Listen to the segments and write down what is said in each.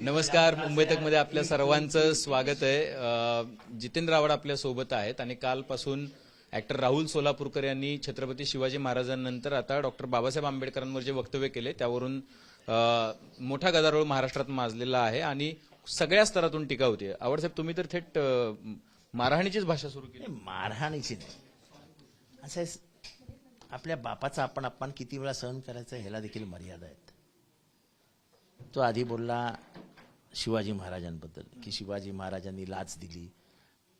नमस्कार मुंबई तकमध्ये आपल्या सर्वांचं स्वागत आहे. जितेंद्र आव्हाड आपल्यासोबत आहेत आणि कालपासून ऍक्टर राहुल सोलापूरकर यांनी छत्रपती शिवाजी महाराजांनंतर आता डॉक्टर बाबासाहेब आंबेडकरांवर जे वक्तव्य केले त्यावरून मोठा गदारोळ महाराष्ट्रात माजलेला आहे आणि सगळ्या स्तरातून टीका होती. आवडसाहेब तुम्ही तर थेट मारहाणीचीच भाषा सुरू केली. मारहाणीची नाही. असं आहे, आपल्या बापाचा आपण अपमान किती वेळा सहन करायचा ह्याला देखील मर्यादा आहे. तो आधी बोलला शिवाजी महाराजांबद्दल की शिवाजी महाराजांनी लाच दिली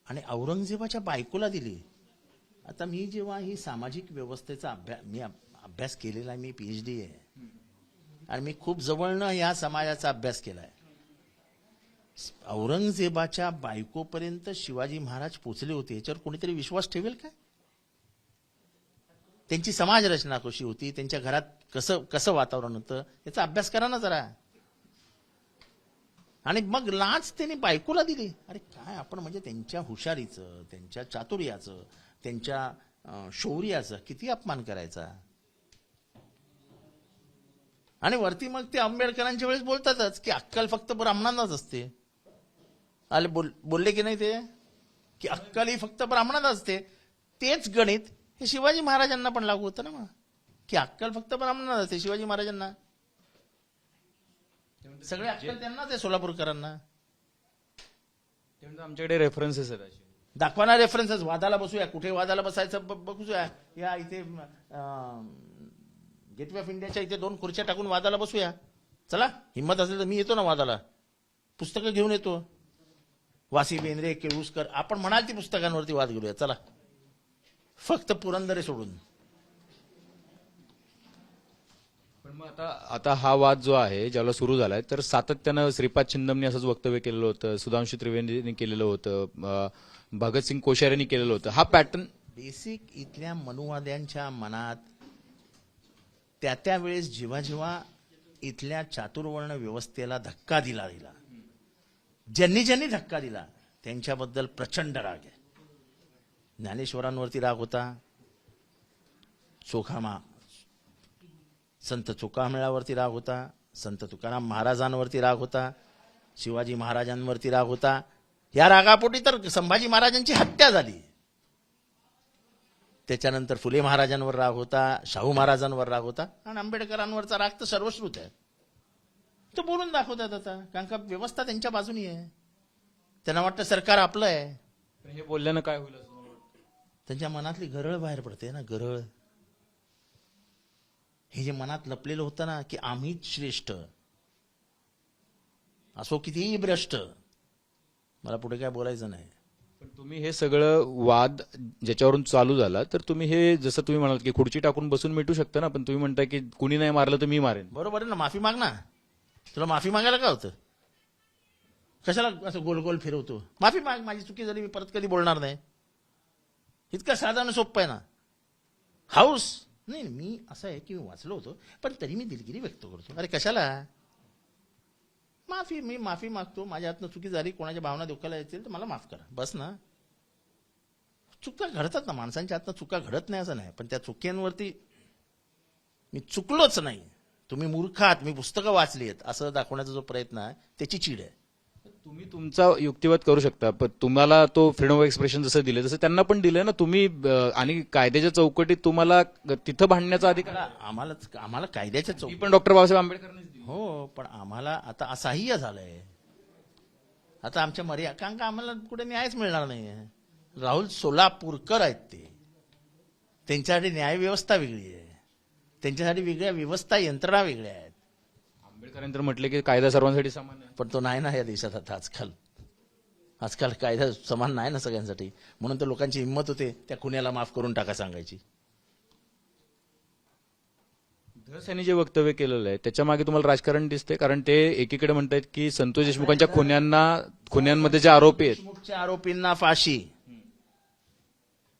आणि औरंगजेबाच्या बायकोला दिली. आता मी जेव्हा ही सामाजिक व्यवस्थेचा अभ्यास मी अभ्यास केलेला आहे मी पी एच डी आहे. आणि मी खूप जवळनं या समाजाचा अभ्यास केला आहे औरंगजेबाच्या बायकोपर्यंत शिवाजी महाराज पोचले होते याच्यावर कोणीतरी विश्वास ठेवेल काय? त्यांची समाज रचना कशी होती त्यांच्या घरात कसं कसं वातावरण होतं याचा अभ्यास करा ना जरा. आणि मग लाच त्यांनी बायकोला दिली. अरे काय आपण म्हणजे त्यांच्या हुशारीचं त्यांच्या चातुर्याचं त्यांच्या शौर्याचं किती अपमान करायचा? आणि वरती मग ते आंबेडकरांच्या वेळेस बोलतातच की अक्कल फक्त ब्राह्मणांनाच असते. आले बोल बोलले की नाही ते? की अक्कल ही फक्त ब्राह्मणात असते. तेच गणित हे शिवाजी महाराजांना पण लागू होतं ना मग. की अक्कल फक्त ब्राह्मणात असते शिवाजी महाराजांना. सगळे अक्कल त्यांनाच आहे सोलापूरकरांना. त्यामुळे आमच्याकडे रेफरन्सेस आहेत असे. रेफरन्सेस वादाला बसूया. कुठे वादाला बसायचं ब- बघूया. या इथे गेटवे ऑफ इंडियाच्या इथे दोन खुर्च्या टाकून वादाला बसूया. चला हिंमत असेल तर मी येतो ना वादाला. पुस्तकं घेऊन येतो. वासी बेंद्रे केळुसकर आपण म्हणाल ती पुस्तकांवरती वाद घेऊया. चला. फक्त पुरंदरे सोडून. पण मग आता आता हा वाद जो आहे ज्याला सुरू झालाय तर सातत्यानं श्रीपाद छिंदमने असंच वक्तव्य केलेलं होतं सुधांशु त्रिवेदींनी केलेलं होतं भगतसिंग कोश्यारींनी केलेलं होतं. हा पॅटर्न बेसिक इथल्या मनुवाद्यांच्या मनात त्या त्या वेळेस जेव्हा जेव्हा इथल्या चातुर्वर्ण व्यवस्थेला धक्का दिला गेला ज्यांनी ज्यांनी धक्का दिला त्यांच्याबद्दल प्रचंड राग आहे. ज्ञानेश्वरांवरती राग होता. चोखामा संत चोखामेळावरती राग होता संत तुकाराम महाराजांवरती राग होता शिवाजी महाराजांवरती राग होता. या रागापोटी तर संभाजी महाराजांची हत्या झाली. त्याच्यानंतर फुले महाराजांवर राग होता शाहू महाराजांवर राग होता आणि आंबेडकरांवरचा राग तर सर्वश्रुत आहे. तो बोलून दाखवतात आता कारण का व्यवस्था त्यांच्या बाजूनी आहे. त्यांना वाटतं सरकार आपलं आहे. हे बोलल्यानं काय होईल. त्यांच्या मनातली गरळ बाहेर पडते ना गरळ. हे जे मनात लपलेलं होतं ना की आम्हीच श्रेष्ठ. असो कितीही भ्रष्ट. मला पुढे काय बोलायचं नाही. पण तुम्ही हे सगळं वाद ज्याच्यावरून चालू झाला तर तुम्ही हे जसं तुम्ही म्हणाल की खुर्ची टाकून बसून मिटू शकता ना पण तुम्ही म्हणताय की कुणी नाही मारलं तर मी मारेन. बरोबर आहे ना माफी माग ना. तुला माफी मागायला काय होतं? कशाला असं गोल गोल फिरवतो? माफी माग माझी चुकी झाली मी परत कधी बोलणार नाही. इतकं साधारण सोपं आहे ना. हाऊस नाही नाही, मी असं आहे की मी वाचलो होतो पण तरी मी दिलगिरी व्यक्त करतो. अरे कशाला? माफी मी माफी मागतो. माझ्या हातनं चुकी झाली कोणाच्या भावना दुखायला येतील तर मला माफ करा. बस ना. चुका घडतात ना. माणसांच्या हातनं चुका घडत नाही असं नाही पण त्या चुक्यांवरती मी चुकलोच नाही. तुम्ही मूर्ख आहात मी पुस्तकं वाचली आहेत असं दाखवण्याचा जो प्रयत्न आहे त्याची चीड आहे. तुम्ही तुमचा युक्तिवाद करू शकता पण तुम्हाला तो फ्रीडम ऑफ एक्सप्रेशन जसं दिलं तसं त्यांना पण दिलंय ना तुम्ही अं, आणि कायद्याच्या चौकटीत तुम्हाला तिथं भांडण्याचा अधिकार आम्हाला आम्हालाच आम्हाला कायद्याच्या चौक ती पण डॉक्टर बाबासाहेब आंबेडकरांनीच दिली हो पण आम्हाला आता असह्य झालंय. आता आमच्या मर्या कारण का आम्हाला कुठे न्यायच मिळणार नाहीये? राहुल सोलापूरकर आहेत ते. त्यांच्यासाठी न्याय व्यवस्था वेगळी आहे. त्यांच्यासाठी वेगळ्या व्यवस्था यंत्रणा वेगळ्या आहेत. आंबेडकरांनी तर म्हटले की कायदा सर्वांसाठी समान आहे. पण तो नाही ना या देशात आता आजकाल. आजकाल कायदा समान नाही ना सगळ्यांसाठी. म्हणून तर लोकांची हिंमत होते त्या खुन्याला माफ करून टाका सांगायची. धस यांनी जे वक्तव्य केलेलं आहे त्याच्यामागे तुम्हाला राजकारण दिसतंय कारण ते एकीकडे म्हणतात की संतोष देशमुखांच्या खुन्यांना खुन्यांमध्ये जे आरोपी आहेत. देशमुखच्या आरोपींना फाशी.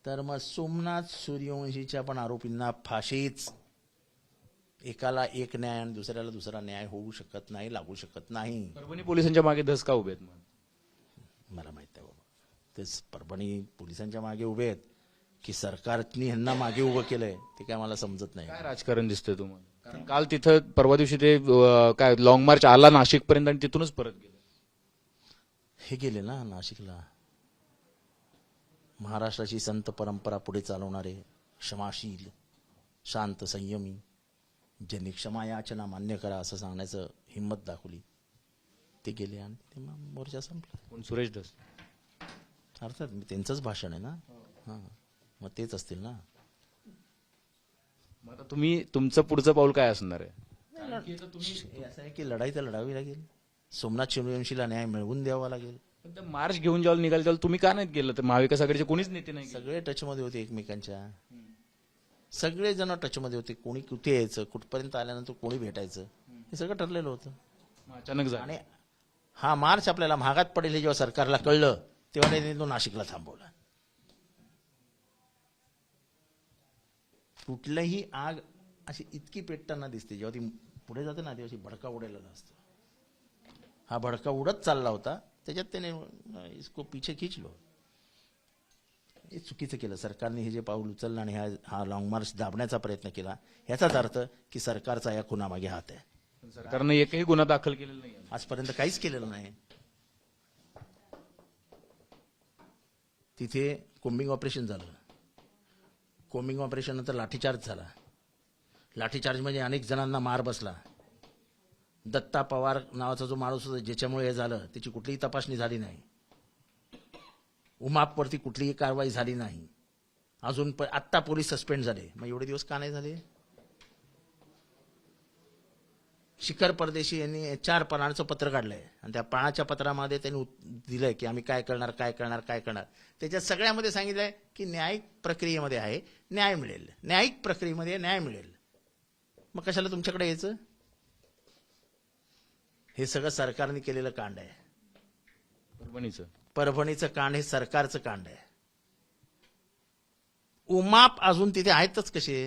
तर मग सोमनाथ सूर्यवंशीच्या पण आरोपींना फाशीच. एकाला एक न्याय आणि दुसऱ्याला दुसरा न्याय होऊ शकत नाही लागू शकत नाही. परभणी पोलिसांच्या मागे धस का उभे आहेत मग मला माहीत आहे बाबा. तेच परभणी पोलिसांच्या मागे उभे आहेत की सरकारनी ह्यांना मागे उभं केलंय ते काय मला समजत नाही. काय राजकारण दिसतंय तुम्हाला? कारण काल तिथं परवा दिवशी ते अं, काय लॉंग मार्च आला नाशिक पर्यंत आणि तिथूनच परत गेले. हे गेले ना नाशिकला. महाराष्ट्राची संत परंपरा पुढे चालवणारे क्षमाशील शांत संयमी ज्यांनी क्षमा याचना मान्य करा असं सांगण्याचं हिंमत दाखवली. ते गेले आणि ते मग मोर्चा संपला. कोण? सुरेश धस. अर्थात मी त्यांचंच भाषण आहे ना? हां. मग तेच असतील ना? मग आता तुम्ही तुमचं पुढचं पाऊल काय असणार आहे? हे असं आहे की लढाई तर लढावी लागेल. सोमनाथ सूर्यवंशीला न्याय मिळवून द्यावा लागेल. पण ते मार्च घेऊन ज्यावेळेला निघाल त्यावेळेला तुम्ही का नाहीत गेलं? तर महाविकास आघाडीचे कोणीच नेते नाही गेले. सगळे टचमध्ये होते एकमेकांच्या. सगळे जण टचमध्ये होते. कोणी कुठे यायचं कुठपर्यंत आल्यानंतर कोणी भेटायचं हे सगळं ठरलेलं होतं. अचानक झालं. आणि हा मार्च आपल्याला महागात पडेल हे जेव्हा सरकारला कळलं तेव्हा त्यांनी तो नाशिकला थांबवला. कुठलंही आग अशी इतकी पेटताना दिसते. जेव्हा ती पुढे जाते ना तेव्हा भडका उडालेला असतो हा भडका उडत चालला होता. त्याच्यात त्याने इसको पीछे खिचलो हे चुकीचं केलं. सरकारने हे जे पाऊल उचललं आणि हा हा लॉंग मार्च दाबण्याचा प्रयत्न केला ह्याचाच अर्थ की सरकारचा या खुनामागे हात आहे. सरकारनं एकही गुन्हा दाखल केलेला नाही आजपर्यंत काहीच केलेलं नाही. तिथे कोम्बिंग ऑपरेशन झालं. कोम्बिंग ऑपरेशन नंतर लाठीचार्ज झाला. लाठीचार्जमध्ये अनेक जणांना मार बसला. दत्ता पवार नावाचा जो माणूस होता ज्याच्यामुळे हे झालं त्याची कुठलीही तपासणी झाली नाही. उमापवरती कुठलीही कारवाई झाली नाही. अजून प आत्ता पोलीस सस्पेंड झाले. मग एवढे दिवस का नाही झाले? शिखर परदेशी यांनी चार पानांचं पत्र काढलंय. आणि त्या पानाच्या पत्रामध्ये त्यांनी दिलंय की आम्ही काय करणार काय करणार काय करणार. त्याच्यात सगळ्यामध्ये सांगितलंय की न्यायिक प्रक्रियेमध्ये आहे न्याय मिळेल. न्यायिक प्रक्रियेमध्ये न्याय मिळेल. मग कशाला तुमच्याकडे यायचं? हे सगळं सरकारने केलेलं कांड आहे. परभणीचं. परभणीचं कांड हे सरकारचं कांड आहे. उमाप अजून तिथे आहेतच कसे?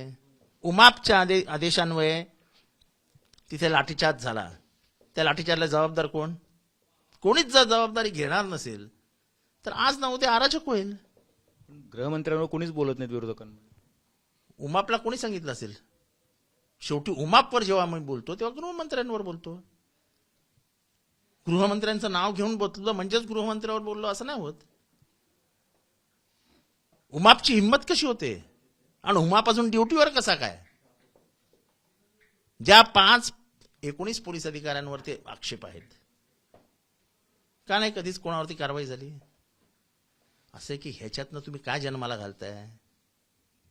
उमापच्या आदे आदेशान्वये तिथे लाठीचार्ज झाला. त्या लाठीचार्जला जबाबदार कोण? कोणीच जर जबाबदारी घेणार नसेल तर आज ना उद्या अराजक होईल. गृहमंत्र्यांवर कोणीच बोलत नाहीत विरोधकांमध्ये उमापला कोणी सांगितलं असेल? शेवटी उमापवर जेव्हा आम्ही बोलतो तेव्हा गृहमंत्र्यांवर बोलतो. गृहमंत्र्यांचं नाव घेऊन बोललं म्हणजेच गृहमंत्र्यावर बोललो असं नाही होत. उमापची हिंमत कशी होते? आणि उमाप अजून ड्युटीवर कसा काय? ज्या पाच एकोणीस पोलीस अधिकाऱ्यांवर ते आक्षेप आहेत. का नाही कधीच कोणावरती कारवाई झाली? असं आहे की ह्याच्यातनं तुम्ही काय जन्माला घालताय?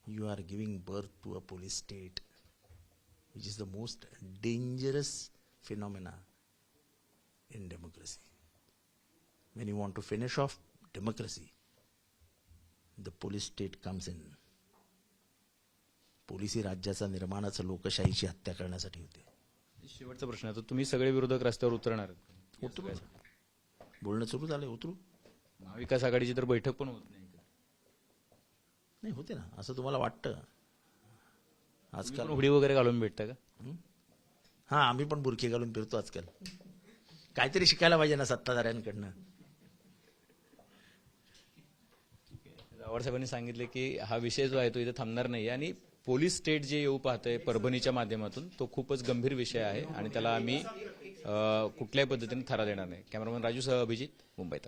You are giving birth to a police state which is the most dangerous phenomena in democracy. When you want to finish off democracy, the police state comes in. पोलिसी राज्याचा निर्माणाचं लोकशाहीची हत्या करण्यासाठी होते. शेवटचा प्रश्न आहे. तो तुम्ही सगळे विरोधक रस्त्यावर उतरणार. उतरू. बोलणं सुरू झालं उतरू. महाविकास आघाडीची तर बैठक पण होत नाही नाही होते ना. असं तुम्हाला वाटतं. आजकाल हुडी वगैरे घालून भेटता का? हा आम्ही पण बुरखे घालून फिरतो आजकाल. काहीतरी शिकायला पाहिजे ना सत्ताधाऱ्यांकडनं. रावळ साहेबांनी सांगितले की हा विषय जो आहे तो इथे थांबणार नाही आणि पोलीस स्टेट जे येऊ पाहतंय परभणीच्या माध्यमातून तो खूपच गंभीर विषय आहे आणि त्याला आम्ही कुठल्याही पद्धतीने थारा देणार नाही. कॅमेरामन राजू सह अभिजित मुंबईत.